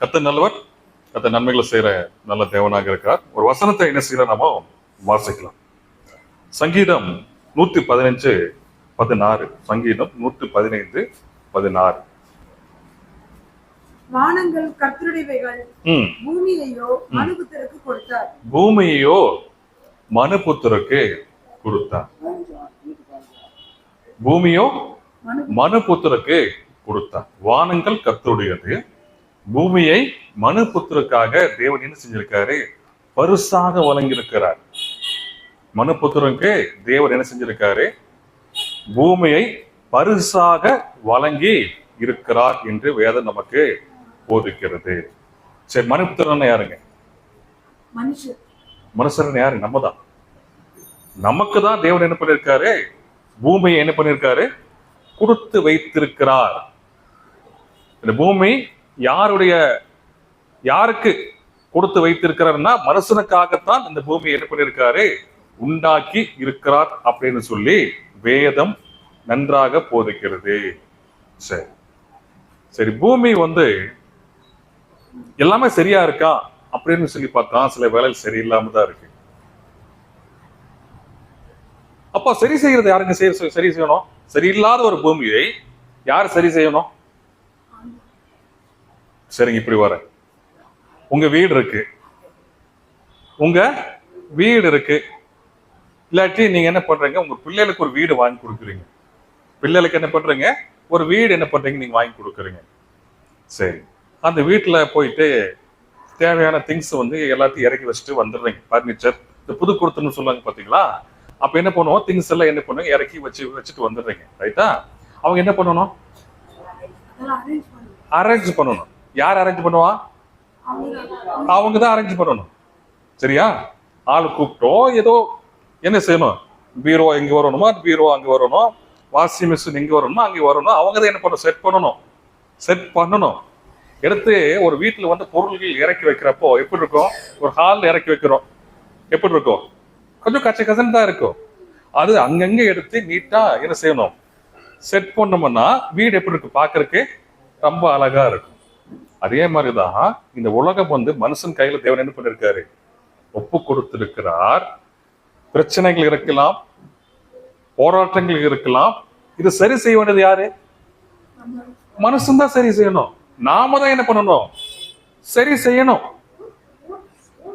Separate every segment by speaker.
Speaker 1: கத்த நல்லவர் கத்த நன்மைகளை செய்யற நல்ல தேவனாக இருக்கிறார். ஒரு வசனத்தை என்ன செய்யற நாம? வாசிக்கலாம். சங்கீதம் நூத்தி பதினஞ்சு பதினாறு. சங்கீதம் நூத்தி பதினைந்து பதினாறு.
Speaker 2: வானங்கள் கர்த்தருடையவைகள். பூமியையோ மனுபுத்தருக்கு கொடுத்தார்.
Speaker 1: பூமியையோ மனுபுத்திரக்கு கொடுத்தார். பூமியோ
Speaker 2: மனு
Speaker 1: மனுபுத்திரக்கு கொடுத்தார். வானங்கள் கர்த்தருடையது. பூமியை மனுபுத்திரக்காக தேவன் என்ன செஞ்சிருக்காரு? பரிசாக வழங்கியிருக்கிறார். மனுபுத்திரனுக்கு தேவன் என்ன செஞ்சிருக்காரு? பூமியை பரிசாக வழங்கி இருக்கிறார் என்று வேதம் நமக்கு போதிக்கிறது. சரி மனுபுத்திரன் யாருங்க?
Speaker 2: மனுஷர்.
Speaker 1: மனுஷன் யாரு? நம்ம தான் நமக்கு தான் தேவன் என்ன பண்ணிருக்காரு? பூமியை என்ன பண்ணிருக்காரு? கொடுத்து வைத்திருக்கிறார். இந்த பூமி யாருடைய யாருக்கு கொடுத்து வைத்திருக்கிறார்னா மனுஷனுக்காகத்தான் இந்த பூமியை என்ன பண்ணிருக்காரு உண்டாக்கி இருக்கிறார் அப்படின்னு சொல்லி வேதம் நன்றாக போதிக்கிறது. சரி. சரி பூமி வந்து எல்லாமே சரியா இருக்கா? அப்படின்னு சொல்லி பார்த்தா சில வேலைகள் சரியில்லாம தான் இருக்கு. அப்ப சரி செய்யறது யாருங்க செய்ய சரி செய்யணும்? சரியில்லாத ஒரு பூமியை யார் சரி செய்யணும்? சரிங்க இப்படி வரேன். உங்க வீடு இருக்கு. உங்க வீடு இருக்கு. இல்லாட்டி நீங்க என்ன பண்றீங்க? உங்க பிள்ளைகளுக்கு ஒரு வீடு வாங்கி கொடுக்குறீங்க. பிள்ளைகளுக்கு என்ன பண்றீங்க? ஒரு வீடு என்ன பண்றீங்க? நீங்க வாங்கி கொடுக்குறீங்க. சரி. அந்த வீட்டுல போயிட்டு தேவையான திங்ஸ் வந்து எல்லாத்தையும் இறக்கி வச்சுட்டு வந்துடுறீங்க. பர்னிச்சர் இந்த புது கொடுத்துன்னு சொல்லுவாங்க பாத்தீங்களா? அப்ப என்ன பண்ணுவோம்? திங்ஸ் எல்லாம் என்ன பண்ணுவோம்? இறக்கி வச்சு வச்சுட்டு வந்துடுறீங்க. ரைட்டா அவங்க என்ன பண்ணணும்?
Speaker 2: அரேஞ்ச்
Speaker 1: பண்ணணும். யார் அரேஞ்ச் பண்ணுவா?
Speaker 2: அவங்க
Speaker 1: தான் அரேஞ்ச் பண்ணணும். சரியா? ஆள் கூப்பிட்டோம் ஏதோ என்ன செய்யணும்? பீரோ எங்க வரணுமா? பீரோ அங்க வரணும்? வாஷிங் மிஷின் எங்க வரணுமா? அங்க வரணும். அவங்க தான் என்ன பண்ணணும்? செட் பண்ணணும். செட் பண்ணணும். எடுத்து ஒரு வீட்டுல வந்து பொருள்கள் இறக்கி வைக்கிறப்போ எப்படி இருக்கும்? ஒரு ஹால்ல இறக்கி வைக்கிறோம். எப்படி இருக்கும்? கொஞ்சம் கச்ச கசன் தான் இருக்கும். அது அங்கங்க எடுத்து நீட்டா என்ன செய்யணும்? செட் பண்ணோம்னா வீடு எப்படி இருக்கு பார்க்கறதுக்கு ரொம்ப அழகா இருக்கும். அதே மாதிரிதான் இந்த உலகம் வந்து மனுஷன் கையில தேவன் என்ன பண்ணிருக்காரு? ஒப்பு கொடுத்திருக்கிறார். பிரச்சனைகள் இருக்கலாம் போராட்டங்கள் இருக்கலாம். இது சரி செய்ய வேண்டியது யாரு? மனுஷன் தான் சரி செய்யணும். நாம தான் என்ன பண்ணணும்? சரி செய்யணும்.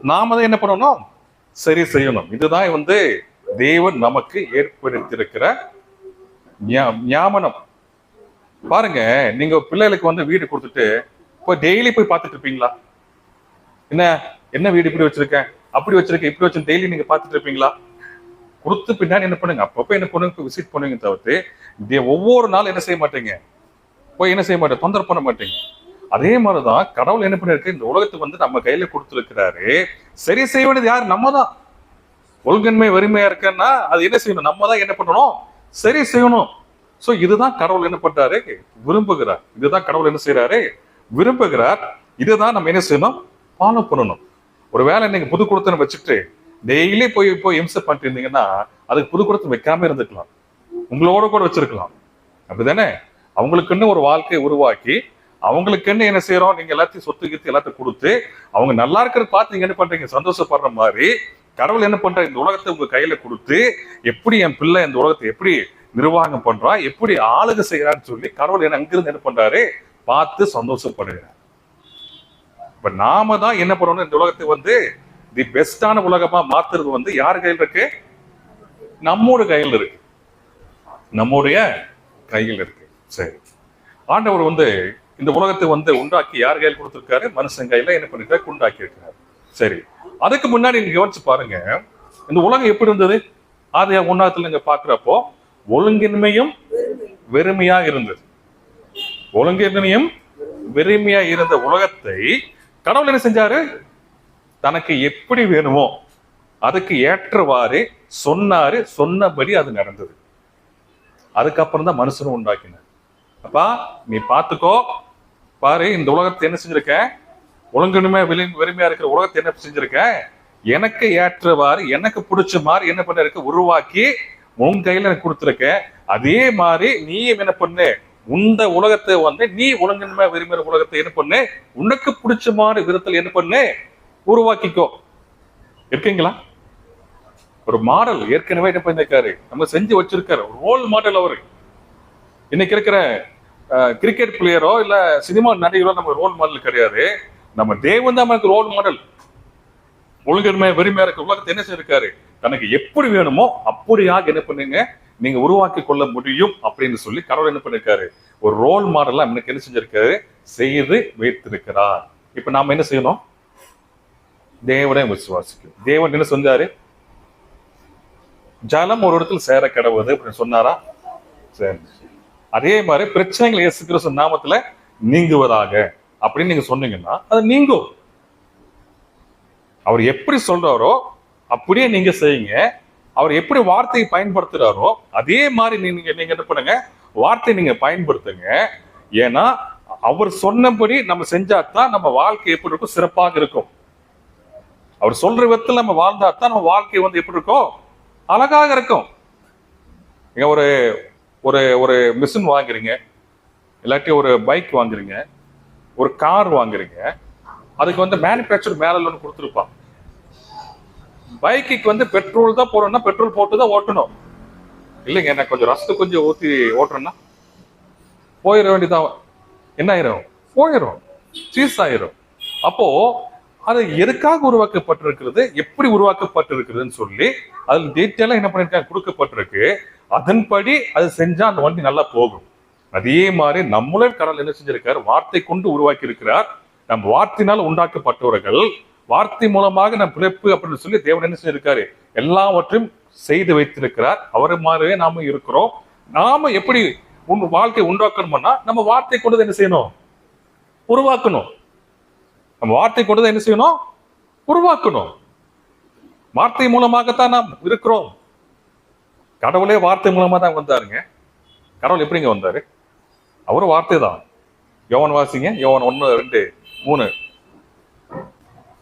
Speaker 1: நாம தான் என்ன பண்ணணும்? சரி செய்யணும். இதுதான் வந்து தேவன் நமக்கு ஏற்படுத்தியிருக்கிற ஞா- ஞாபனம் பாருங்க நீங்க பிள்ளைகளுக்கு வந்து வீடு கொடுத்துட்டு இப்போ டெய்லி போய் பார்த்துட்டு இருப்பீங்களா? என்ன என்ன வீடு இப்படி வச்சிருக்கேன்? அப்படி வச்சிருக்கேன் இப்படி வச்சு டெய்லி நீங்க பார்த்துட்டு இருப்பீங்களா? கொடுத்து பின்னாடி என்ன பண்ணுங்க? அப்பப்போ என்ன பண்ணுங்க? விசிட் பண்ணுவீங்க தவிர்த்து ஒவ்வொரு நாள் என்ன செய்ய மாட்டீங்க? போய் என்ன செய்ய மாட்டேன் தொந்தரவு பண்ண மாட்டீங்க. அதே மாதிரிதான் கடவுள் என்ன பண்ணிருக்கு இந்த உலகத்துக்கு வந்து நம்ம கையில கொடுத்துருக்கிறாரு. சரி செய்ய வேண்டியது யார்? நம்ம தான் ஒழுங்கன்மை வறுமையா இருக்குன்னா அது என்ன செய்யணும்? நம்ம தான் என்ன பண்ணணும்? சரி செய்யணும். சோ இதுதான் கடவுள் என்ன பண்றாரு? விரும்புகிறார். இதுதான் கடவுள் என்ன செய்யறாரு விரும்புகிறார் இதுதான் நம்ம என்ன செய்யணும்? ஃபாலோ பண்ணணும். ஒரு வேலை நீங்க புது குடத்தனை வச்சுட்டு டெய்லி போய் போய் இம்சை பண்ணிட்டு இருந்தீங்கன்னா அதுக்கு புது கொடுத்து வைக்காம இருந்துக்கலாம். உங்களோட கூட வச்சிருக்கலாம். அப்படிதானே? அவங்களுக்குன்னு ஒரு வாழ்க்கையை உருவாக்கி அவங்களுக்குன்னு என்ன செய்யறோம்? நீங்க எல்லாத்தையும் சொத்து கீத்து எல்லாத்தையும் கொடுத்து அவங்க நல்லா இருக்கிறத பார்த்து நீங்க என்ன பண்றீங்க? சந்தோஷப்படுற மாதிரி கடவுள் என்ன பண்ற இந்த உலகத்தை உங்க கையில கொடுத்து எப்படி என் பிள்ளை இந்த உலகத்தை எப்படி நிர்வாகம் பண்றா? எப்படி ஆளுக செய்யறான்னு சொல்லி கடவுள் என்ன அங்கிருந்து என்ன பண்றாரு? பார்த்து சந்தோஷப்படுங்க. இப்ப நாம தான் என்ன பண்ணணும்? இந்த உலகத்தை வந்து தி பெஸ்டான உலகமா மாத்துறது வந்து யார் கையில் இருக்கு? நம்மோட கையில் இருக்கு. நம்முடைய கையில் இருக்கு. சரி. ஆண்டவர் வந்து இந்த உலகத்தை வந்து உண்டாக்கி யார் கையில் கொடுத்திருக்காரு? மனுஷன் கையில என்ன பண்ணிருக்காரு? உண்டாக்கி இருக்காரு சரி. அதுக்கு முன்னாடி நீங்க யோசிச்சு பாருங்க. இந்த உலகம் எப்படி இருந்தது? ஆதி உன்னதத்துல நீங்க பாக்குறப்போ ஒழுங்கின்மையும் வெறுமையா இருந்தது. ஒழுங்கின்மையும் வெறுமையா இருந்த உலகத்தை கடவுள் என்ன செஞ்சாரு? தனக்கு எப்படி வேணுமோ அதுக்கு ஏற்றவாறு சொன்னாரு சொன்னபடி அது நடந்தது. அதுக்கப்புறம் தான் மனுஷனும் உண்டாக்கினார். அப்பா நீ பார்த்துக்கோ. பாரு இந்த உலகத்தை என்ன செஞ்சிருக்க? ஒழுங்கினுமே வெளி வெறுமையா இருக்கிற உலகத்தை என்ன செஞ்சிருக்க? எனக்கு ஏற்றவாறு எனக்கு பிடிச்ச மாதிரி என்ன பண்ணிருக்க உருவாக்கி உன் கையில எனக்கு கொடுத்துருக்க. அதே மாதிரி நீயும் என்ன பண்ணு? உந்த உலகத்தை வந்து நீ ஒழுங்கின்மை விரும்புகிற உலகத்தை என்ன பண்ணு? உனக்கு பிடிச்ச மாதிரி விதத்தில் என்ன பண்ணு? உருவாக்கிக்கோ. இருக்கீங்களா? ஒரு மாடல் ஏற்கனவே என்ன பண்ணிருக்காரு நம்ம செஞ்சு வச்சிருக்காரு. ரோல் மாடல் அவரு. இன்னைக்கு இருக்கிற கிரிக்கெட் பிளேயரோ இல்ல சினிமா நடிகரோ நம்ம ரோல் மாடல் கிடையாது. நம்ம தேவன் தான் நமக்கு ரோல் மாடல் ஒழுங்கின்மை வெறுமையா இருக்க உலகத்தை என்ன செய்யிருக்காரு தனக்கு எப்படி வேணுமோ அப்படியாக என்ன பண்ணுங்க? நீங்க உருவாக்கி கொள்ள முடியும் அப்படின்னு சொல்லி கடவுள் என்ன பண்ணிருக்காரு? ஒரு ரோல் மாடலா எனக்கு என்ன செஞ்சிருக்காரு? செய்து வைத்திருக்கிறார். இப்ப நாம என்ன செய்யணும்? தேவனை விசுவாசிக்கும் தேவன் என்ன செஞ்சாரு ஜலம் ஒரு இடத்துல சேர கிடவுது அப்படின்னு சொன்னாரா? சரி. அதே மாதிரி பிரச்சனைகள் இயேசு கிறிஸ்து நாமத்துல நீங்குவதாக அப்படின்னு நீங்க சொன்னீங்கன்னா அது நீங்கும். அவர் எப்படி சொல்றாரோ அப்படியே நீங்க செய்யுங்க. அவர் எப்படி வார்த்தையை பயன்படுத்துறாரோ அதே மாதிரி நீங்க நீங்க என்ன பண்ணுங்க? வார்த்தையை நீங்க பயன்படுத்துங்க. ஏன்னா அவர் சொன்னபடி நம்ம செஞ்சா தான் நம்ம வாழ்க்கை எப்படி இருக்கும்? சிறப்பாக இருக்கும். அவர் சொல்ற விதத்தில் நம்ம வாழ்ந்தா தான் நம்ம வாழ்க்கை வந்து எப்படி இருக்கும்? அழகாக இருக்கும். நீங்க ஒரு ஒரு ஒரு மிஷின் வாங்குறீங்க. இல்லாட்டி ஒரு பைக் வாங்குறீங்க. ஒரு கார் வாங்குறீங்க. அதுக்கு வந்து மேனுஃபேக்சர் மேல ஒன்று கொடுத்துருப்பான். பைக்குக்கு வந்து பெட்ரோல் தான் போடணும்னா பெட்ரோல் போட்டு தான் ஓட்டணும். இல்லைங்க என்ன கொஞ்சம் ரசத்தை கொஞ்சம் ஊற்றி ஓட்டுறேன்னா போயிட வேண்டியதான் என்ன ஆயிரும்? போயிடும் சீஸ் ஆயிரும். அப்போ அது எதுக்காக உருவாக்கப்பட்டிருக்கிறது? எப்படி உருவாக்கப்பட்டிருக்கிறதுன்னு சொல்லி அதில் டீட்டெயிலாக என்ன பண்ணிருக்காங்க கொடுக்கப்பட்டிருக்கு. அதன்படி அது செஞ்சா அந்த வண்டி நல்லா போகும். அதே மாதிரி நம்மளே கடல் என்ன செஞ்சிருக்காரு? வார்த்தை கொண்டு உருவாக்கி இருக்கிறார் நம் வார்த்தையினால் உண்டாக்கப்பட்டவர்கள் வார்த்தை மூலமாக நம் பிழைப்பு அப்படின்னு சொல்லி தேவன் என்ன செஞ்சிருக்காரு எல்லாவற்றையும் செய்து வைத்திருக்கிறார். அவர் மாதிரியே நாம இருக்கிறோம். நாம எப்படி உன் வாழ்க்கை உண்டாக்கணும்னா நம்ம வார்த்தை கொண்டு என்ன செய்யணும்? உருவாக்கணும். நம்ம வார்த்தை கொண்டு என்ன செய்யணும்? உருவாக்கணும். வார்த்தை மூலமாகத்தான் நாம் இருக்கிறோம். கடவுளே வார்த்தை மூலமா தான் வந்தாருங்க. கடவுள் எப்படிங்க வந்தாரு? அவரும் வார்த்தை தான் யோவன் வாசிங்க. யோவன் ஒன்று ரெண்டு மூணு.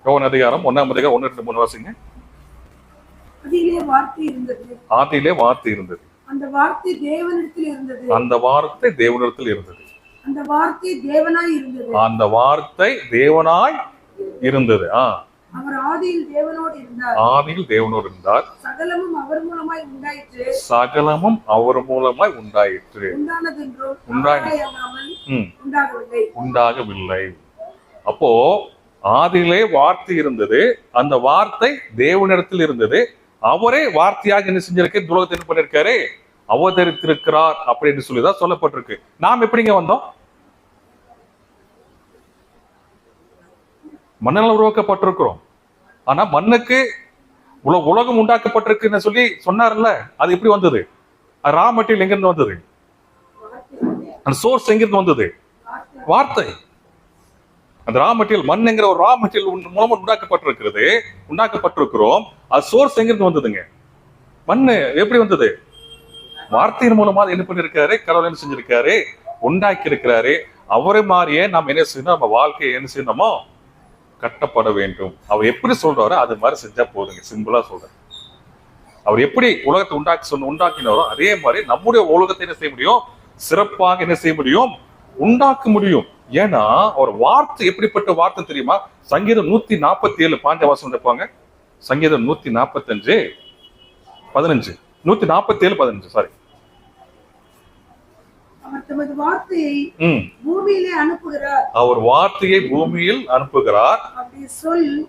Speaker 1: யோவன் அதிகாரம் ஒன்னாம் அதிகாரம் ஒன்று ரெண்டு மூணு வாசிங்க. ஆதியிலே வார்த்தை இருந்தது.
Speaker 2: அந்த வார்த்தை தேவனிடத்தில் இருந்தது.
Speaker 1: அந்த வார்த்தை தேவனிடத்தில் இருந்தது.
Speaker 2: அந்த வார்த்தை தேவனாய் இருந்தது.
Speaker 1: அந்த வார்த்தை தேவனாய் இருந்தது. ஆ.
Speaker 2: அவர் ஆதியில் தேவனோடு இருந்தார்.
Speaker 1: ஆதியில் தேவனோடு இருந்தார்.
Speaker 2: சகலமும் அவர் மூலமாய் உண்டாயிற்று.
Speaker 1: சகலமும் அவர் மூலமாய் உண்டாயிற்று.
Speaker 2: உண்டானதென்றும் உண்டாகவில்லை.
Speaker 1: உண்டாகவில்லை. அப்போ ஆதியிலே வார்த்தை இருந்தது. அந்த வார்த்தை தேவனிடத்தில் இருந்தது. அவரே வார்த்தையாக என்ன செஞ்சிருக்கு? துலகத்தை என்ன பண்ணிருக்காரு? அவதரித்திருக்கிறார் அப்படின்னு சொல்லிதான் சொல்லப்பட்டிருக்கு. நாம் எப்படிங்க வந்தோம்? மண்ணால் உருவாக்கப்பட்டிருக்கிறோம். ஆனா மண்ணுக்கு உலக உலகம் உண்டாக்கப்பட்டிருக்குன்னு சொல்லி சொன்னார்ல அது எப்படி வந்தது? ரா மெட்டீரியல் எங்கிருந்து வந்தது? அந்த சோர்ஸ் எங்கிருந்து வந்தது? வார்த்தை. அந்த ரா மெட்டீரியல் மண்ணுங்கிற ஒரு ரா மெட்டீரியல் மூலமா உண்டாக்கப்பட்டிருக்கிறது. உண்டாக்கப்பட்டிருக்கிறோம். அது சோர்ஸ் எங்கிருந்து வந்ததுங்க? மண்ணு எப்படி வந்தது? வார்த்தையின் மூலமா அது என்ன பண்ணிருக்காரு கடவுள் என்ன செஞ்சிருக்காரு? உண்டாக்கி இருக்கிறாரு அவரை மாதிரியே நம்ம என்ன செய்யணும்? நம்ம வாழ்க்கையை என்ன செய்யணுமோ? கட்டப்பட வேண்டும். அவர் எப்படி சொல்றாரோ அது மாதிரி செஞ்சா போதுங்க. சிம்பிளா சொல்றேன். அவர் எப்படி உலகத்தை உண்டாக்கி சொன்ன உண்டாக்கினாரோ அதே மாதிரி நம்முடைய உலகத்தை என்ன செய்ய முடியும்? சிறப்பாக என்ன செய்ய முடியும்? உண்டாக்க முடியும். ஏன்னா ஒரு வார்த்தை எப்படிப்பட்ட வார்த்தை தெரியுமா? சங்கீதம் நூத்தி நாற்பத்தி ஏழு பாஞ்ச வாசம் இருப்பாங்க சங்கீதம் நூத்தி நாற்பத்தஞ்சு பதினஞ்சு நூத்தி நாற்பத்தி ஏழு பதினஞ்சு சாரி
Speaker 2: அவர் வார்த்தையை பூமியிலே அனுப்புகிறார்.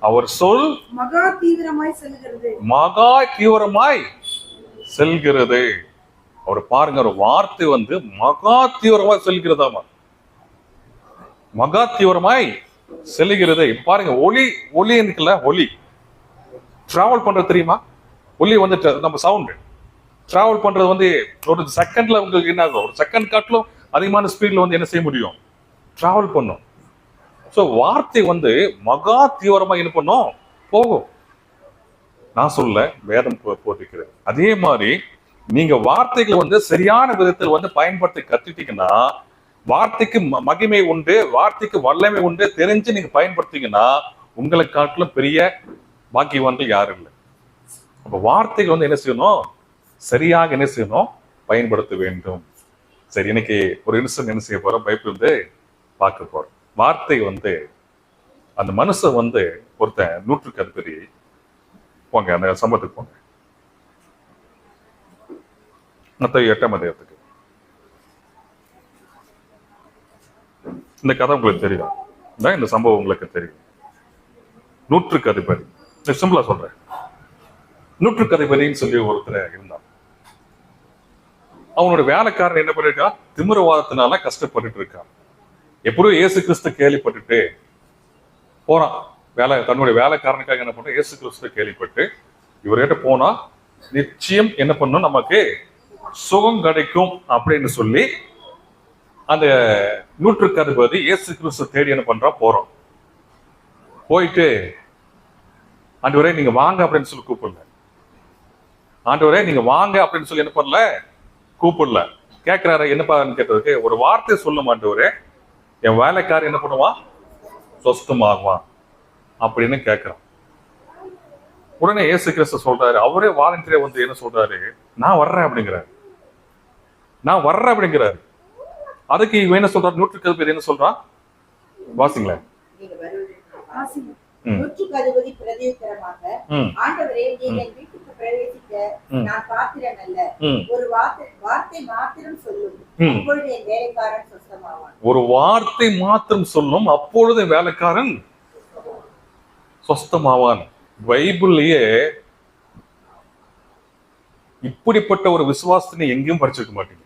Speaker 1: அவர்
Speaker 2: சொல் மகா தீவிரமாய் செல்கிறது.
Speaker 1: மகா தீவிரமாய் செல்கிறது. அவர் பாருங்க ஒரு வார்த்தை வந்து மகா தீவிரமாய் செல்கிறதாமா? மகா தீவிரமாய் செல்லுகிறது பாருங்க ஒலி ஒலி இருக்குல்ல ஒலி டிராவல் பண்றது தெரியுமா? ஒலி வந்து நம்ம சவுண்டு டிராவல் பண்றது வந்து ஒரு செகண்ட்ல உங்களுக்கு என்ன ஆகும்? ஒரு செகண்ட் காட்டிலும் அதிகமான ஸ்பீட்ல வந்து என்ன செய்ய முடியும்? டிராவல் பண்ணும். ஸோ வார்த்தை வந்து மகா தீவிரமா என்ன பண்ணும்? போகும். நான் சொல்ல வேதம் போ- அதே மாதிரி நீங்க வார்த்தைகளை வந்து சரியான விதத்தில் வந்து பயன்படுத்தி கத்துட்டீங்கன்னா வார்த்தைக்கு மகிமை உண்டு வார்த்தைக்கு வல்லமை உண்டு தெரிஞ்சு நீங்க பயன்படுத்தீங்கன்னா உங்களை காட்டிலும் பெரிய பாக்கியவான்கள் யாரும் இல்லை. அப்ப வார்த்தைகள் வந்து என்ன செய்யணும்? சரியாக என்ன செய்யணும்? பயன்படுத்த வேண்டும். சரி இன்னைக்கு ஒரு இன்சிடென்ட் என்ன செய்ய போறோம்? பைபிள் வந்து பார்க்க போறோம். வார்த்தை வந்து அந்த மனுஷன் வந்து ஒருத்தன் நூற்றுக்கு அதிபதி. போங்க அந்த சம்பவத்துக்கு போங்க. மத்த எட்டாம் அதிகாரத்துக்கு. இந்த கதை உங்களுக்கு தெரியும். இந்த சம்பவம் உங்களுக்கு தெரியும். நூற்றுக்கு அதிபதி. சிம்பிளா சொல்றேன். நூற்றுக்கு அதிபதின்னு சொல்லி ஒருத்தர் இருந்தான். அவனோட வேலைக்காரன் என்ன பண்ணிருக்கா? திமிரவாதத்தினால கஷ்டப்பட்டுட்டு இருக்கான் எப்படியோ இயேசு கிறிஸ்து கேள்விப்பட்டுட்டு போறான் வேலை தன்னுடைய வேலைக்காரனுக்காக என்ன பண்ண இயேசு கிறிஸ்து கேள்விப்பட்டு இவர்கிட்ட போனா நிச்சயம் என்ன பண்ணும்? நமக்கு சுகம் கிடைக்கும் அப்படின்னு சொல்லி அந்த நூற்றுக்கு அதிபதி இயேசு கிறிஸ்து தேடி என்ன பண்றா போறோம். போயிட்டு ஆண்டவரே நீங்க வாங்க அப்படின்னு சொல்லி கூப்பிடல. ஆண்டவரே நீங்க வாங்க அப்படின்னு சொல்லி என்ன பண்ணல? கூப்பிடல. கேட்கிறாரு என்னப்பான்னு கேட்டதுக்கு ஒரு வார்த்தை சொல்லும் ஆண்டவரே. என் வேலைக்காரர் என்ன பண்ணுவான்? சொஸ்தமாகுவான். அப்படின்னு கேட்கிறான் உடனே இயேசு கிறிஸ்து சொல்றாரு அவரே வாலண்டியரே வந்து என்ன சொல்றாரு? நான் வர்றேன் அப்படிங்கிறாரு. நான் வர்றேன் அப்படிங்கிறாரு. அதுக்கு இவன் என்ன சொல்றாரு நூற்றுக்கு பேர் என்ன சொல்றான்? வாசிங்களேன்.
Speaker 3: நூற்றுக்கு அதிபதி பிரதியுத்தரமாக ஆண்டவரே வீட்டுக்கு பிரவேசிக்க. நான் பாத்திரன் அல்ல. ஒரு வார்த்தை வார்த்தை மாத்திரம் சொல்லும். அப்பொழுது என் வேலைக்காரன் சொந்தமாவான்
Speaker 1: ஒரு வார்த்தை மாத்திரம் சொல்லும் அப்பொழுது வேலைக்காரன் சொஸ்தமாவான் பைபிள்லயே இப்படிப்பட்ட ஒரு விசுவாசத்தை எங்கேயும் படிச்சிருக்க மாட்டீங்க.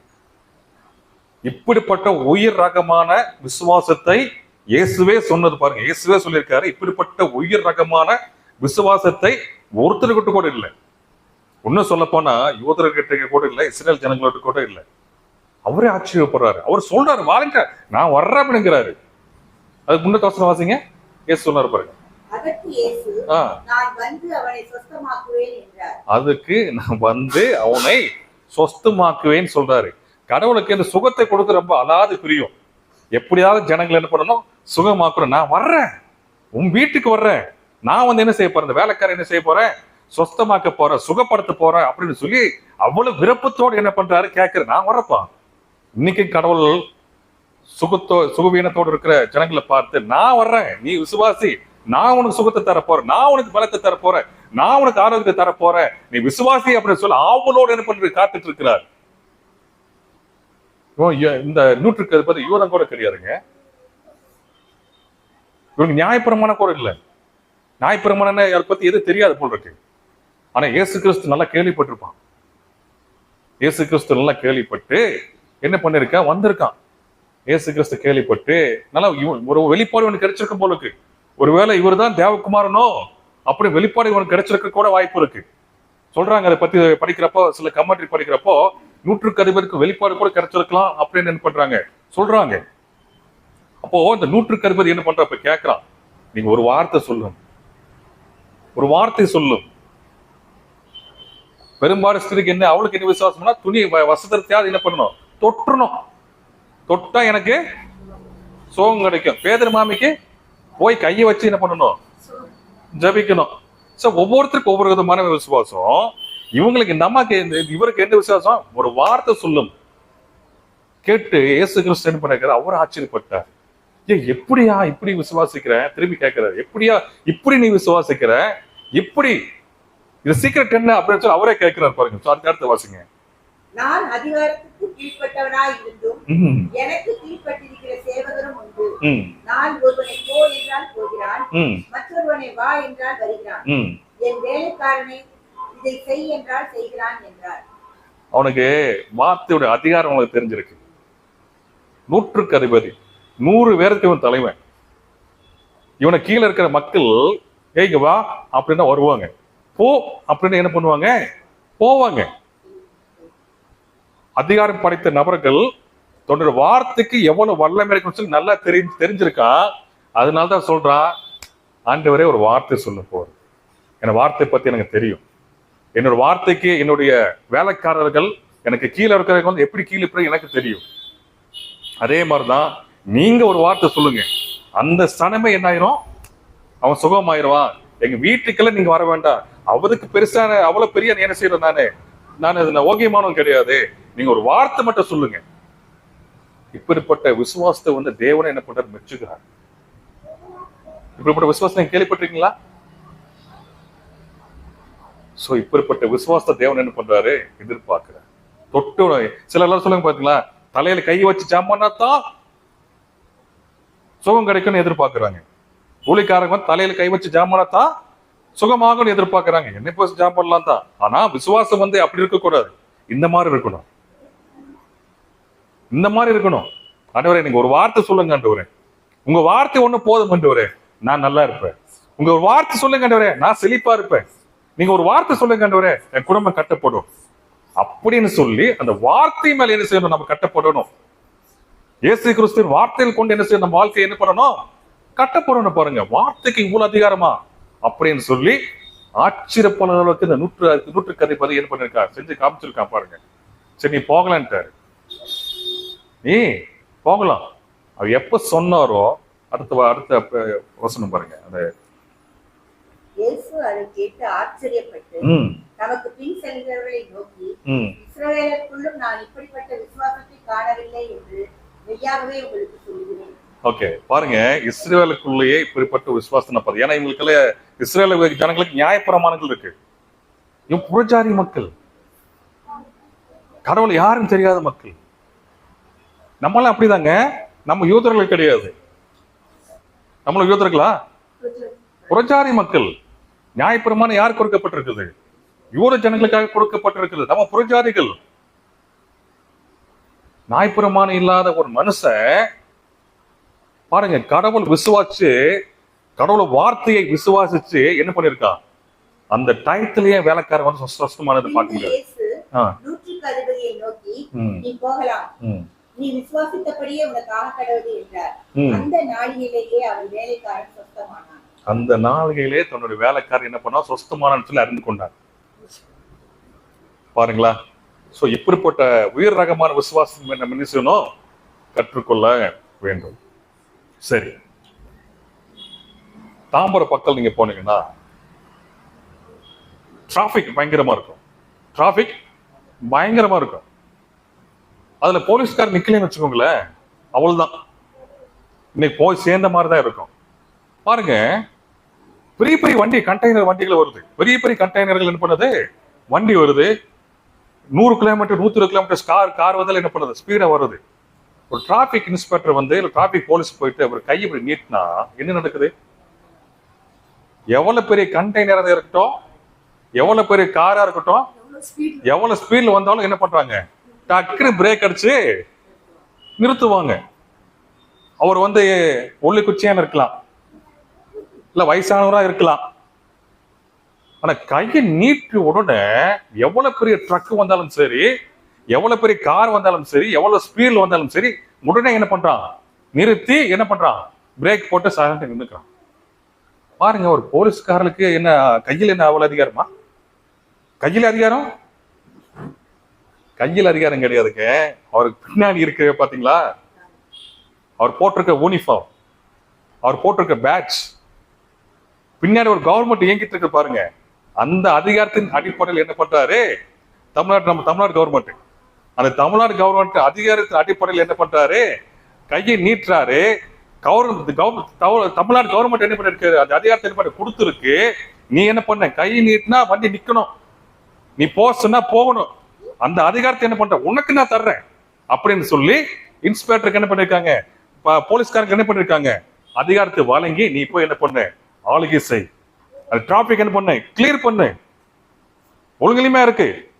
Speaker 1: இப்படிப்பட்ட உயிர் ரகமான விசுவாசத்தை இயேசுவே சொன்னது பாருங்க. இயேசுவே சொல்லியிருக்காரு இப்படிப்பட்ட உயிர் ரகமான விசுவாசத்தை ஒருத்தர்கிட்ட கூட இல்லை. இன்னும் சொல்ல போனா யூதர்கிட்ட கூட இல்லை இஸ்ரேல் ஜனங்களோட கூட இல்லை. அவரே ஆச்சரியப்படுறாரு. அவர் சொல்றாரு வாலண்டியர் நான் வர்றேன் அப்படிங்கிறாரு. அதுக்கு முன்ன தோசனம் வாசிங்க. ஏசு சொன்னாரு பாருங்க. அதுக்கு நான் வந்து அவனை சொஸ்தமாக்குவேன்னு சொல்றாரு. கடவுளுக்கு இந்த சுகத்தை கொடுக்க ரொம்ப அலாது பிரியும். எப்படியாவது ஜனங்களை என்ன பண்ணணும்? சுகமாக்கணும். நான் வர்றேன். உன் வீட்டுக்கு வர்றேன். நான் வந்து என்ன செய்ய போறேன்? இந்த வேலைக்காரன் என்ன செய்ய போறேன்? சொஸ்தமாக்க போறேன் சுகப்படுத்த போறேன் அப்படின்னு சொல்லி அவ்வளவு விருப்பத்தோடு என்ன பண்றாரு? கேட்கிறேன் நான் வரப்பா இன்னைக்கு கடவுள் சுகத்தோ சுகவீனத்தோடு இருக்கிற ஜனங்களை பார்த்து நான் வர்றேன். நீ விசுவாசி. நான் உனக்கு சுகத்தை தரப்போறேன் போறேன். நான் உனக்கு பலத்தை தரப்போறேன் போறேன். நான் உனக்கு ஆரோக்கியத்தை தரப்போறேன் நீ விசுவாசி அப்படின்னு சொல்லி ஆவலோடு என்ன பண்றது காத்துட்டு இருக்கிறார். இந்த நூற்றுக்கு அது பத்தி யூதம் கூட கிடையாதுங்க இவனுக்கு நியாயப்பிரமான கூட இல்லை. நியாயப்பிரமான அதை பத்தி எதுவும் தெரியாது போல் இருக்கு. ஆனா இயேசு கிறிஸ்து நல்லா கேள்விப்பட்டிருப்பான். இயேசு கிறிஸ்து நல்லா கேள்விப்பட்டு என்ன பண்ணிருக்கான் வந்திருக்கான். இயேசு கிறிஸ்து கேள்விப்பட்டு நல்லா இவன் ஒரு வெளிப்பாடு இவனுக்கு கிடைச்சிருக்கும் போல இருக்கு. ஒருவேளை இவர் தான் தேவகுமாரனோ? அப்படி வெளிப்பாடு இவனுக்கு கிடைச்சிருக்க கூட வாய்ப்பு இருக்கு. சொல்றாங்க அதை பத்தி படிக்கிறப்போ சில கமெண்ட்ரி படிக்கிறப்போ நூற்றுக்கு அதிபருக்கு வெளிப்பாடு கூட கிடைச்சிருக்கலாம் அப்படின்னு என்ன பண்றாங்க? சொல்றாங்க. அப்போ இந்த நூற்றுக்கு அதிபதி என்ன பண்றப்ப கேட்கறான் நீங்க ஒரு வார்த்தை சொல்லும். ஒரு வார்த்தை சொல்லும். பெரும்பாடு ஸ்திரிக்கு என்ன அவளுக்கு என்ன விசுவாசம்னா துணி வசதியாவது என்ன பண்ணணும்? தொற்றணும் தொட்டா எனக்கு சோகம் கிடைக்கும். பேதர் மாமிக்கு போய் கையை வச்சு என்ன பண்ணணும்? ஜபிக்கணும். சோ ஒவ்வொருத்தருக்கும் ஒவ்வொரு விதமான விசுவாசம். இவங்களுக்கு இந்த அம்மாக்கு இவருக்கு என்ன விசுவாசம்? ஒரு வார்த்தை சொல்லும். கேட்டு இயேசு கிறிஸ்து என்ன பண்ணிருக்காரு? அவர் ஆச்சரியப்பட்டார். ஏ எப்படியா இப்படி விசுவாசிக்கிற? திரும்பி கேட்கிறாரு. எப்படியா இப்படி நீ விசுவாசிக்கிற? இப்படி. இது சீக்கிரம் என்ன அப்படின்னு சொல்லி அவரே கேட்கிறார் பாருங்க. அடுத்த அடுத்த வாசிங்க.
Speaker 3: நான் அதிகாரத்துக்கு கீழ்ப்பட்டவனாய் இருந்தும் எனக்கு கீழ்ப்பட்டிருக்கிற சேவகரும் உண்டு. நான் ஒருவனை போ என்றால் போகிறான். மற்றொருவனை வா என்றால் வருகிறான். என் வேலைக்காரனை இதை செய் என்றால் செய்கிறான் என்றார்.
Speaker 1: அவனுக்கு வார்த்தையோட அதிகாரம் அவனுக்கு தெரிஞ்சிருக்கு. நூற்றுக்கு அதிபதி நூறு பேருக்கு இவன் தலைவன். இவனை கீழே இருக்கிற மக்கள் ஏய்ங்க வா அப்படின்னா வருவாங்க. போ அப்படின்னு என்ன பண்ணுவாங்க? போவாங்க. அதிகாரம் படைத்த நபர்கள் தன்னோட வார்த்தைக்கு எவ்வளவு வல்லமை இருக்குன்னு சொல்லி நல்லா தெரிஞ்சு தெரிஞ்சிருக்கான் அதனால தான் சொல்றான் ஆண்டவரே ஒரு வார்த்தை சொல்ல போ என் வார்த்தை பத்தி எனக்கு தெரியும். என்னோட வார்த்தைக்கு என்னுடைய வேலைக்காரர்கள் எனக்கு கீழே இருக்கிறவங்க வந்து எப்படி கீழே இருப்பாங்க எனக்கு தெரியும். அதே மாதிரிதான் நீங்க ஒரு வார்த்தை சொல்லுங்க. அந்த சனமே என்ன ஆயிரும்? அவன் சுகமாயிருவான் எங்க வீட்டுக்கெல்லாம் நீங்க வர வேண்டாம். அவருக்கு பெருசான அவ்வளவு பெரிய என்ன செய்யறேன் நானு? நான் அதுல ஓகியமானவன் கிடையாது. நீங்க ஒரு வார்த்தை மட்டும் சொல்லுங்க. இப்படிப்பட்ட விசுவாசத்தை வந்து தேவனை என்ன பண்றாரு? மெச்சுகிறார் இப்படிப்பட்ட விசுவாசம் நீங்க கேள்விப்பட்டிருக்கீங்களா? ஸோ இப்படிப்பட்ட விசுவாசத்தை தேவன் என்ன பண்றாரு? எதிர்பார்க்கிறார். தொட்டு சில எல்லாரும் சொல்லுங்க பாத்தீங்களா? தலையில கை வச்சு ஜாமானா தான் சுகம் கிடைக்கும்னு எதிர்பார்க்குறாங்க. கூலிக்காரங்க வந்து தலையில கை வச்சு ஜாமானா தான் சுகமாகும்னு எதிர்பார்க்கறாங்க. என்ன இப்போ ஜாம்பன்லாம் தான். ஆனா விசுவாசம் வந்து அப்படி இருக்கக்கூடாது. இந்த மாதிரி இருக்கணும். இந்த மாதிரி இருக்கணும். ஆண்டவரே நீங்க ஒரு வார்த்தை சொல்லுங்க ஆண்டவரே. உங்க வார்த்தை ஒண்ணு போதும் ஆண்டவரே. நான் நல்லா இருப்பேன். உங்க ஒரு வார்த்தை சொல்லுங்க ஆண்டவரே. நான் செழிப்பா இருப்பேன். நீங்க ஒரு வார்த்தை சொல்லுங்க ஆண்டவரே என் குடும்பம் கட்டப்படும். அப்படின்னு சொல்லி அந்த வார்த்தை மேல என்ன செய்யணும்? நம்ம கட்டப்படணும். இயேசு கிறிஸ்துவின் வார்த்தையில் கொண்டு என்ன செய்யணும்? நம்ம வாழ்க்கையை என்ன பண்ணணும்? கட்டப்படணும் பாருங்க. வார்த்தைக்கு இவ்வளவு அதிகாரமா? அப்படின்னு சொல்லி ஆச்சரியப்பாளர்களுக்கு இந்த நூற்று நூற்று கதை பதிவு என்ன பண்ணிருக்கா செஞ்சு காமிச்சிருக்கான் பாருங்க. சரி நீ போகலான்ட்டாரு. நீ போகலாம். அவர் எப்ப சொன்னாரோ அடுத்த அடுத்த வசனம் பாருங்க. அந்த
Speaker 3: இயேசு அதை கேட்டு ஆச்சரியப்பட்டு நமக்கு பின் செல்கிறவர்களை நோக்கி
Speaker 1: ம்.
Speaker 3: இஸ்ரவேலுக்குள்ளும் நான் இப்படிப்பட்ட விசுவாசத்தை காணவில்லை என்று மெய்யாகவே உங்களுக்கு சொல்கிறேன்
Speaker 1: ஓகே பாருங்க இஸ்ரேலுக்குள்ளேயே இப்படிப்பட்ட விசுவாசம் பாரு ஏன்னா இவங்களுக்குள்ள இஸ்ரேல் ஜனங்களுக்கு நியாயப்பிரமாணங்கள் இருக்கு. இவன் புறஜாதி மக்கள். கடவுள் யாரும் தெரியாத மக்கள். நம்மளாம் அப்படிதாங்க. நம்ம யூதர்கள் கிடையாது. நம்மள யூதர்களா? புறஜாதி மக்கள். நியாயப்பிரமாணம் யார் கொடுக்கப்பட்டிருக்குது? யூத ஜனங்களுக்காக கொடுக்கப்பட்டிருக்குது. நம்ம புறஜாதிகள். நியாயப்பிரமாணம் இல்லாத ஒரு மனுஷன் பாருங்க கடவுள் விசுவாச்சு கடவுள் வார்த்தையை விசுவாசிச்சு என்ன பண்ணிருக்கான் அந்த டயத்திலேயே வேலைக்காரன் வந்து சொஸ்தமானது பார்க்க முடியாது
Speaker 3: நீ விசுவாசித்தபடியே என்றார். அந்த நாளிலேயே அவன் வேலைக்காரன் சொந்தமானான்
Speaker 1: அந்த நாளிகையிலே தன்னுடைய வேலைக்காரர் என்ன பண்ணா சொஸ்தமான இடத்துல அறிந்து கொண்டார். பாருங்களா. சோ இப்படிப்பட்ட உயர் ரகமான விசுவாசம் நம்ம என்ன செய்யணும் கற்றுக்கொள்ள வேண்டும். சரி. தாம்பரம் பக்கம் நீங்க போனீங்கன்னா டிராபிக் பயங்கரமா இருக்கும். டிராபிக் பயங்கரமா இருக்கும். அதுல போலீஸ்கார் நிக்கலன்னு வச்சுக்கோங்களேன் அவ்வளவுதான். இன்னைக்கு போய் சேர்ந்த மாதிரி தான் இருக்கும். பாருங்க பெரிய பெரிய வண்டி கண்டெய்னர் வண்டிகள் வருது. பெரிய பெரிய கண்டெய்னர்கள் என்ன பண்ணுது? வண்டி வருது. நூறு கிலோமீட்டர் நூத்தி இருபது கிலோமீட்டர் கார் கார் வந்தாலும் என்ன பண்ணுது? ஸ்பீடா வருது. ஒரு டிராபிக் இன்ஸ்பெக்டர் வந்து இல்ல டிராபிக் போலீஸ் போயிட்டு அவர் கை இப்படி நீட்டினா என்ன நடக்குது? எவ்வளவு பெரிய கண்டெய்னர் இருக்கட்டும் எவ்வளவு பெரிய காரா இருக்கட்டும்
Speaker 2: எவ்வளவு
Speaker 1: எவ்வளவு ஸ்பீட்ல வந்தாலும் என்ன பண்றாங்க? டக்குனு பிரேக் அடிச்சு நிறுத்துவாங்க. அவர் வந்து ஒல்லி குச்சியான இருக்கலாம். இல்லை வயசானவராக இருக்கலாம். ஆனால் கையை நீட்டி உடனே எவ்வளோ பெரிய ட்ரக் வந்தாலும் சரி எவ்வளோ பெரிய கார் வந்தாலும் சரி எவ்வளோ ஸ்பீடில் வந்தாலும் சரி உடனே என்ன பண்ணுறான் நிறுத்தி என்ன பண்ணுறான் பிரேக் போட்டு சைலண்ட் நின்றுக்கிறான் பாருங்க ஒரு போலீஸ்காரனுக்கு என்ன கையில் என்ன அவ்வளோ அதிகாரமா? கையில் அதிகாரம்? கையில் அதிகாரம் கிடையாதுங்க அவருக்கு பின்னாடி இருக்கிற பார்த்தீங்களா அவர் போட்டிருக்க யூனிஃபார்ம் அவர் போட்டிருக்க பேட்ச் பின்னாடி ஒரு கவர்மெண்ட் இயங்கிட்டு இருக்கு பாருங்க. அந்த அதிகாரத்தின் அடிப்படையில் என்ன பண்றாரு? தமிழ்நாடு நம்ம தமிழ்நாடு கவர்மெண்ட் அந்த தமிழ்நாடு கவர்மெண்ட் அதிகாரத்தின் அடிப்படையில் என்ன பண்றாரு? கையை நீட்டுறாரு. கவர்மெண்ட் தமிழ்நாடு கவர்மெண்ட் என்ன பண்ணிருக்கு அந்த அதிகாரத்தை என்ன பண்ண கொடுத்துருக்கு. நீ என்ன பண்ண? கை நீட்டினா வண்டி நிக்கணும். நீ போ சொன்னா போகணும். அந்த அதிகாரத்தை என்ன பண்ற? உனக்கு நான் தர்றேன். அப்படின்னு சொல்லி இன்ஸ்பெக்டருக்கு என்ன பண்ணிருக்காங்க? போலீஸ்காரங்க போலீஸ்காரருக்கு என்ன பண்ணிருக்காங்க? அதிகாரத்தை வழங்கி நீ போய் என்ன பண்ண? ஆளுகை செய். அது டிராபிக் என்ன பண்ணு? கிளியர் பண்ணு. ஒழுங்குலையுமே இருக்கு.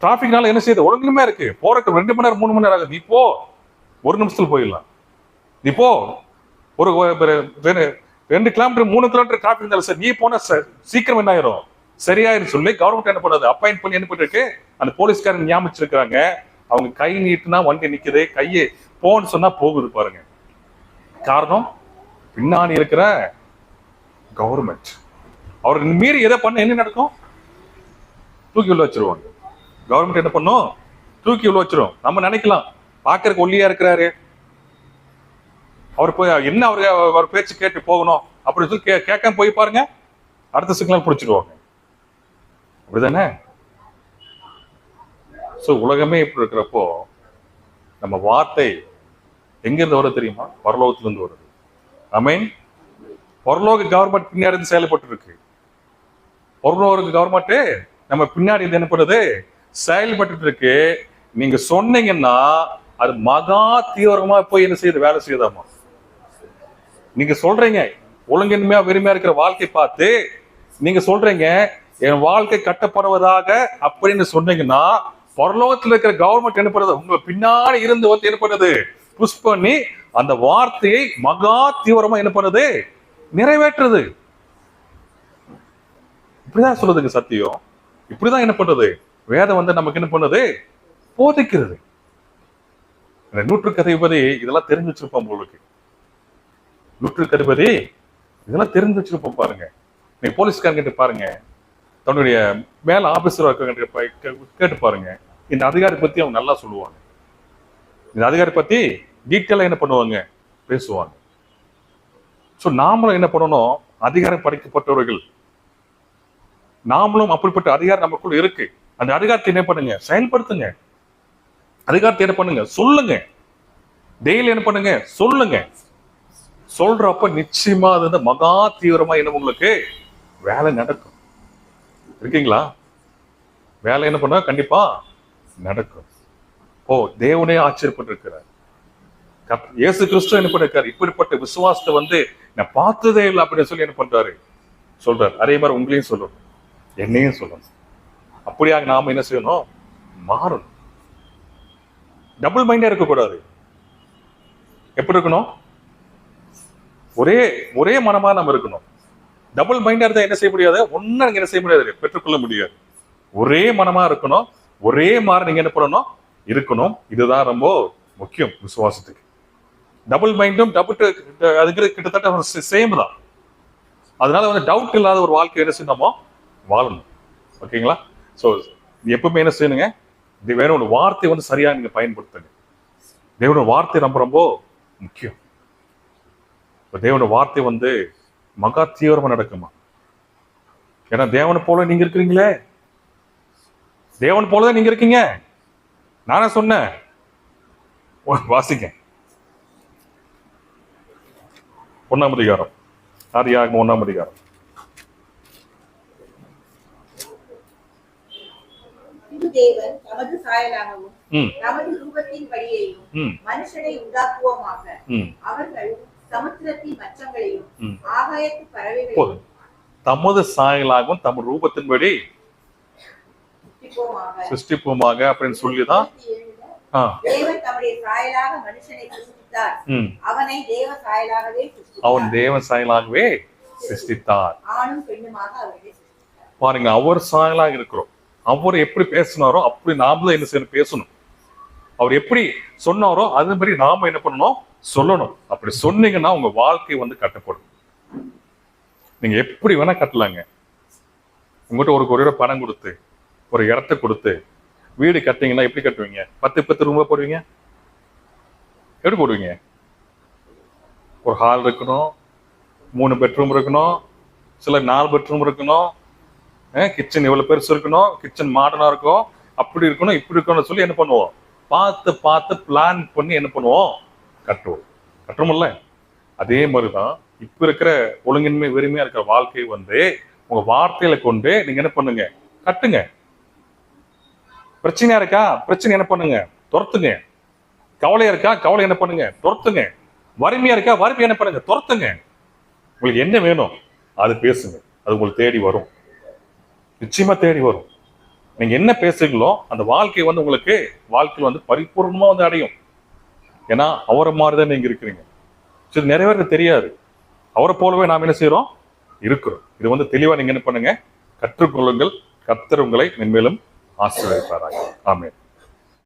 Speaker 1: டிராபிக்னால என்ன செய்யுது ஒழுங்குலையுமே இருக்கு. போறக்கு ரெண்டு மணி நேரம் மூணு மணி நேரம் ஆகுது. நீ போ. ஒரு நிமிஷத்துல போயிடலாம். நீ போ. ஒரு ரெண்டு- கிலோமீட்டர் மூணு கிலோமீட்டர் டிராபிக் இருந்தாலும் சார் நீ போன சீக்கிரம் என்ன ஆயிரும்? சரியாயிரும் சொல்லி கவர்மெண்ட் என்ன பண்ணுது? அப்பாயிண்ட் பண்ணி என்ன பண்ணிருக்கு? அந்த போலீஸ்காரங்க நியமிச்சிருக்காங்க அவங்க கை நீட்டுனா வண்டி நிக்குது. கையை போன்னு சொன்னா போகுது பாருங்க. காரணம் பின்னாடி இருக்கிற கவர்மெண்ட் அவர் மீறி எதை பண்ண என்ன நடக்கும்? தூக்கி உள்ள வச்சிருவாங்க. கவர்மெண்ட் என்ன பண்ணும்? தூக்கி உள்ள வச்சிரும். நம்ம நினைக்கலாம். பாக்குறதுக்கு ஒல்லியா இருக்கிறாரு. அவர் போய் என்ன அவரு அவர் பேச்சு கேட்டு போகணும் அப்படின்னு சொல்லி கே- கேட்காம போய் பாருங்க. அடுத்த சிக்னல் பிடிச்சிருவாங்க. அப்படிதானே? சோ உலகமே இப்படி இருக்கிறப்போ நம்ம வார்த்தை எங்கிருந்து வர தெரியுமா? பரலோகத்திலிருந்து வரும். அமீன் பரலோக கவர்மெண்ட் பின்னாடி இருந்து செயல்பட்டு இருக்கு பொருளோக கவர்மெண்ட் நம்ம பின்னாடி இருந்து என்ன பண்ணுது? செயல்பட்டு இருக்கு. நீங்க சொன்னீங்கன்னா அது மகா தீவிரமா போய் என்ன செய்யுது? வேலை செய்யுதாமா? நீங்க சொல்றீங்க. ஒழுங்கின்மையா வெறுமையா இருக்கிற வாழ்க்கை பார்த்து நீங்க சொல்றீங்க என் வாழ்க்கை கட்டப்படுவதாக அப்படின்னு சொன்னீங்கன்னா பரலோகத்தில் இருக்கிற கவர்மெண்ட் என்ன பண்ணுறது உங்க பின்னாடி இருந்து வந்து என்ன பண்ணுது? புஷ் பண்ணி அந்த வார்த்தையை மகா தீவிரமா என்ன பண்ணுது? நிறைவேற்றுது. இப்படிதான் சொல்லுதுங்க சத்தியம். இப்படிதான் என்ன பண்ணுது? வேதம் வந்து நமக்கு என்ன பண்ணுது? போதிக்கிறது. இந்த கதைபதி இதெல்லாம் தெரிஞ்சு வச்சிருப்போம் உங்களுக்கு. நூற்று கதைபதி இதெல்லாம் தெரிஞ்சு வச்சிருப்போம் பாருங்க. நீங்க போலீஸ்காரங்கிட்ட பாருங்க. தன்னுடைய மேல ஆபீசர் கேட்டு பாருங்க. இந்த அதிகாரி பத்தி அவங்க நல்லா சொல்லுவாங்க. இந்த அதிகாரி பத்தி டீட்டெயிலாக என்ன பண்ணுவாங்க? பேசுவாங்க. ஸோ நாமளும் என்ன பண்ணணும்? அதிகாரம் படைக்கப்பட்டவர்கள். நாமளும் அப்படிப்பட்ட அதிகாரம் நமக்குள்ள இருக்கு. அந்த அதிகாரத்தை என்ன பண்ணுங்க? செயல்படுத்துங்க. அதிகாரத்தை என்ன பண்ணுங்க? சொல்லுங்க. டெய்லி என்ன பண்ணுங்க? சொல்லுங்க. சொல்றப்ப நிச்சயமா அது வந்து மகா தீவிரமா என்ன உங்களுக்கு? வேலை நடக்கும். இருக்கீங்களா? வேலை என்ன பண்ணா கண்டிப்பா நடக்கும். ஓ தேவனே ஆச்சரியப்பட்டு இருக்கிறார் இயேசு கிறிஸ்து என்ன பண்ணிருக்காரு? இப்படிப்பட்ட விசுவாசத்தை வந்து நான் பார்த்ததே இல்லை அப்படின்னு சொல்லி என்ன பண்றாரு? சொல்றாரு. அதே மாதிரி உங்களையும் சொல்லணும். என்னையும் சொல்லணும். அப்படியாக நாம என்ன செய்யணும்? மாறணும். டபுள் மைண்டா இருக்கக்கூடாது. எப்படி இருக்கணும்? ஒரே ஒரே மனமா நம்ம இருக்கணும். டபுள் மைண்டா இருந்தா என்ன செய்ய முடியாது? ஒன்னும் நீங்க என்ன செய்ய முடியாது. பெற்றுக்கொள்ள முடியாது. ஒரே மனமா இருக்கணும். ஒரே மாதிரி நீங்க என்ன பண்ணணும்? இருக்கணும். இதுதான் ரொம்ப முக்கியம் விசுவாசத்துக்கு. டபுள் மைண்டும் டபுள் அதுங்கிறது கிட்டத்தட்ட சேம் தான். அதனால வந்து டவுட் இல்லாத ஒரு வாழ்க்கை என்ன செய்யணுமோ வாழணும். ஓகேங்களா? ஸோ எப்பவுமே என்ன செய்யணுங்க? இது தேவனோட வார்த்தை வந்து சரியாக நீங்க பயன்படுத்துங்க. தேவனோட வார்த்தை ரொம்ப ரொம்ப முக்கியம். இப்போ தேவனோட வார்த்தை வந்து மகா தீவிரமா நடக்குமா? ஏன்னா தேவனை போல நீங்க இருக்கிறீங்களே. தேவன் போலதான் நீங்க இருக்கீங்க. நானே சொன்னேன். வாசிக்கேன் வாசிங்க ஒன்னாம் அதிகாரம் ஆதியாகமம் ஒன்னாம் அதிகாரம்
Speaker 3: இது தேவன் தமது சாயலாகவும்
Speaker 1: ம்.
Speaker 3: தமது ரூபத்தின் படியையும்
Speaker 1: ம்.
Speaker 3: மனுஷனை உண்டாக்குவோமாக.
Speaker 1: ம்.
Speaker 3: அவர்கள் சமுத்திரத்தின் மச்சங்களையும்
Speaker 1: ம்.
Speaker 3: ஆகாயத்து பறவைகளையும்
Speaker 1: போதும் தமது சாயலாகவும் தமது ரூபத்தின்படி.
Speaker 3: சிருஷ்டிப்புமாக.
Speaker 1: அப்படின்னு சொல்லிதான்
Speaker 3: தம்முடைய சாயலாக மனுஷனை சிருஷ்டித்தார் அவனை தேவ சாயலாகவே
Speaker 1: அவன் தேவன் சாயலாகவே சிருஷ்டித்தார்.
Speaker 3: ஆணும் பெண்ணுமாக அவர்களை
Speaker 1: பாருங்க அவர் சாயலாக இருக்கிறோம். அவர் எப்படி பேசினாரோ அப்படி நாம என்ன செய்யணும் பேசணும். அவர் எப்படி சொன்னாரோ அதே மாதிரி நாம என்ன பண்ணணும் சொல்லணும். அப்படி சொன்னீங்கன்னா உங்க வாழ்க்கை வந்து கட்டப்படும். நீங்க எப்படி வேணா கட்டலாங்க. உங்ககிட்ட ஒரு ஒரு பணம் கொடுத்து ஒரு இடத்த கொடுத்து வீடு கட்டிங்கன்னா எப்படி கட்டுவீங்க? பத்து பத்து ரூபா போடுவீங்க? எப்படி போடுவீங்க? ஒரு ஹால் இருக்கணும் மூணு பெட்ரூம் இருக்கணும் சில நாலு பெட்ரூம் இருக்கணும் கிச்சன் இவ்வளோ பெருசு இருக்கணும் கிச்சன் மாடர்னாக இருக்கும் அப்படி இருக்கணும் இப்படி இருக்கணும்னு சொல்லி என்ன பண்ணுவோம்? பார்த்து பார்த்து பிளான் பண்ணி என்ன பண்ணுவோம்? கட்டுவோம். கட்டுறோம்ல அதே மாதிரிதான் இப்போ இருக்கிற ஒழுங்கின்மை வெறுமையா இருக்கிற வாழ்க்கை வந்து உங்க வார்த்தையில கொண்டு நீங்க என்ன பண்ணுங்க? கட்டுங்க. பிரச்சனையா இருக்கா? பிரச்சனை என்ன பண்ணுங்க? துரத்துங்க. கவலையா இருக்கா? கவலை என்ன பண்ணுங்க? துரத்துங்க. வறுமையா இருக்கா? வறுமை என்ன பண்ணுங்க? துரத்துங்க. உங்களுக்கு என்ன வேணும்? அது பேசுங்க. அது உங்களுக்கு தேடி வரும். நிச்சயமா தேடி வரும். நீங்க என்ன பேசுறீங்களோ அந்த வாழ்க்கை வந்து உங்களுக்கு வாழ்க்கையில் வந்து பரிபூர்ணமா வந்து அடையும். ஏன்னா அவரை மாதிரிதான் நீங்க இருக்கிறீங்க. சரி நிறைய பேருக்கு தெரியாது. அவரை போலவே நாம் என்ன செய்யறோம் இருக்கிறோம். இது வந்து தெளிவா நீங்க என்ன பண்ணுங்க? கற்றுக்கொள்ளுங்கள். கத்தர் உங்களை மென்மேலும் ஆசீர்வதிப்பாராங்க ஆமென்.